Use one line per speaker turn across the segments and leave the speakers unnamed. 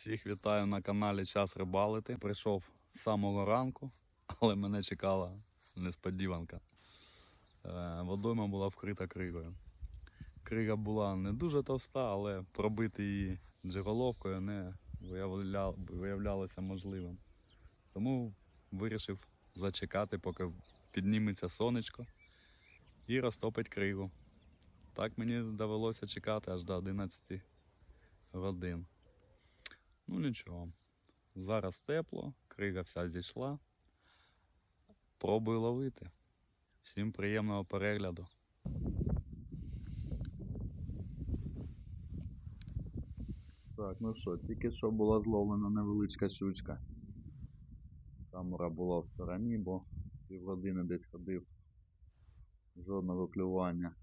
Всіх вітаю на каналі Час Рибалити. Прийшов з самого ранку, але мене чекала несподіванка. Е, Водойма була вкрита кригою. Крига була не дуже товста, але пробити її джереловкою не виявля... виявлялося можливим. Тому вирішив зачекати, поки підніметься сонечко і розтопить кригу. Так мені довелося чекати аж до 11 годин. Ну нічого. Зараз тепло, крига вся зійшла. Пробую ловити. Всім приємного перегляду. Так, ну що, тільки що була зловлена невеличка щучка. Камера була в стороні, бо півгодини десь ходив. Жодного клювання.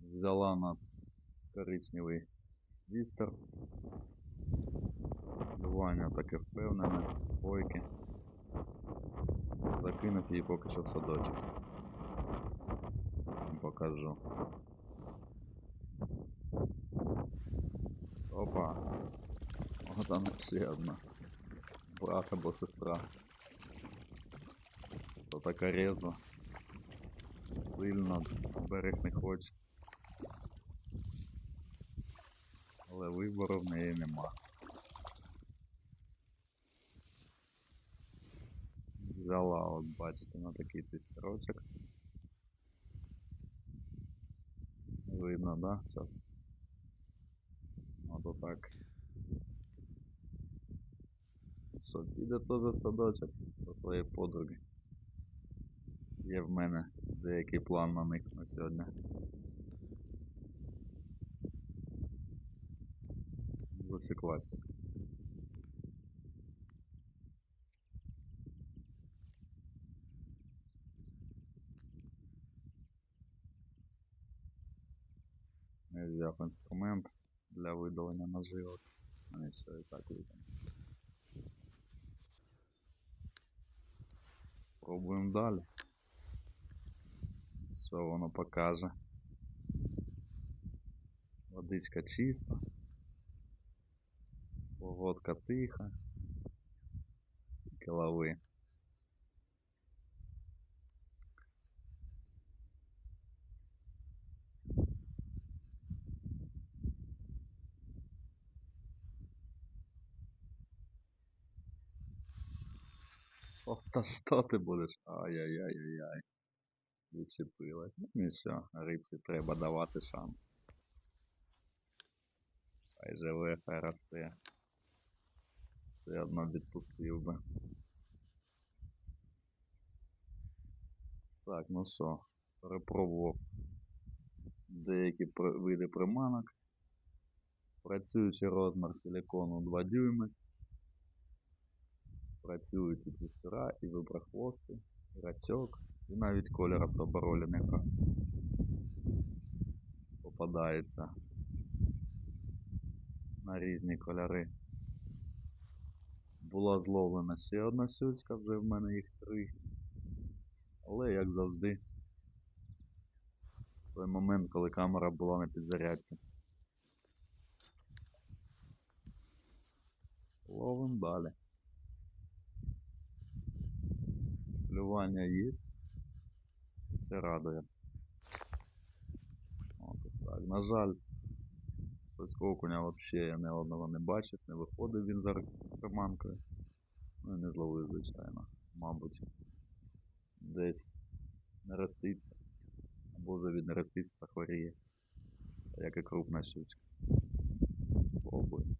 Взяла на коричневий вістер. Клювання таке впевнене, бойки. Закинув її поки що в садочок. Покажу. Опа. От вона ще одна. Брат або сестра. То така резва. Сильно берег не хоче. Але вибору в неї нема. Взяла, от бачите, на такий цистерочок. Видно, да? Сейчас. От отак. Що, піде теж в садочок до своєї подруги. Є в мене деякий план на них на сьогодні. Засіклася. Я взяв інструмент для видалення наживок. Вони все і так видно. Пробуємо далі. Що воно покаже. Водичка чиста. Погодка тиха. Тільки лови. О, та що ти будеш? Ай-яй-яй-яй-яй. Відчепилась. Ну нічого, рибці треба давати шанс. Хай живе, хай росте. Все одно відпустив би. Так, ну що, перепробував деякі види приманок. Працюючий розмір силикону 2 дюйми. Працюють і твістера, і виброхвости, і рачок, і навіть колір особо ролі. Попадається на різні кольори. Була зловлена ще одна щучка, вже в мене їх три. Але, як завжди, той момент, коли камера була на підзарядці. Ловим далі. Клювання є. Це радує. От так. На жаль, ось окуня взагалі я ні одного не бачив, не виходив він за приманкою. Ну і не зловив, звичайно. Мабуть, десь не роститься. Або вже від нереститься та хворіє. Як і крупна щучка. Пробуємо.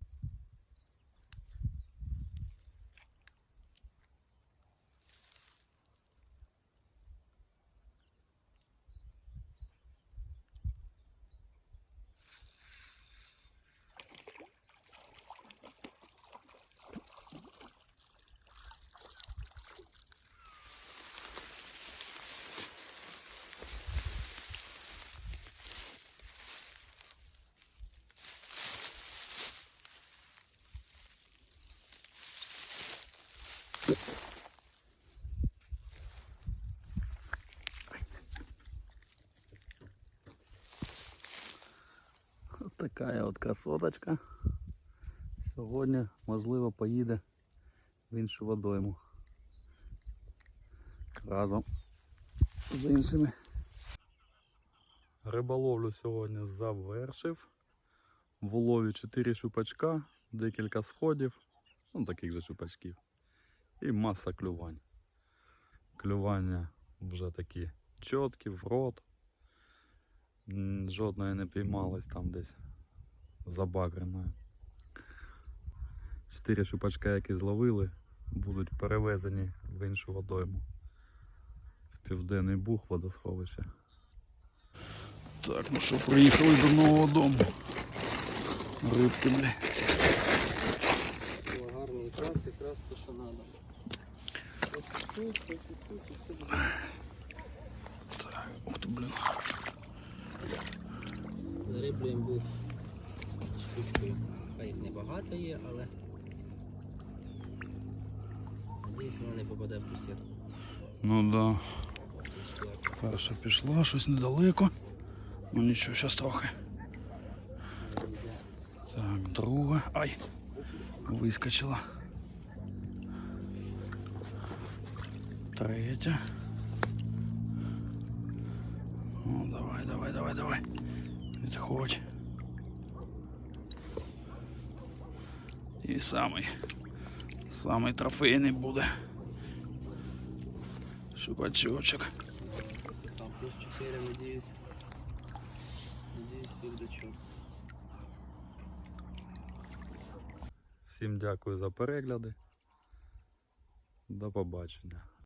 Такая вот красоточка. Сьогодні, можливо, поїде в іншу водойму. Разом з іншими. Риболовлю сьогодні завершив. В улові 4 шупачка, декілька сходів, ну таких же шупачків. І маса клювань. Клювання вже такі чіткі, в рот. Жодної не піймалось там десь забагреною. Чотири шупачка, які зловили, будуть перевезені в іншу водойму. В південний бух водосховище. Так, ну що, приїхали до нового дому. Рибки, бля.
Якраз, якраз те, що треба. Чуть-чуть, і все буде.
Так, ух ти, блін.
Зариблюємо був штучкою. Хай небагато є, але надіюсь, вона не попаде в кисет.
Ну да. Перша пішла, щось недалеко. Ну нічого, зараз трохи. Так, друга. Ай! Вискочила. Третя. Ну, давай, давай, давай, давай. Відходь. І самий, самий трофейний буде. Шупачочок.
Красота. Плюс 4, надіюсь. Надіюсь, всіх дочу.
Всім дякую за перегляди. До побачення.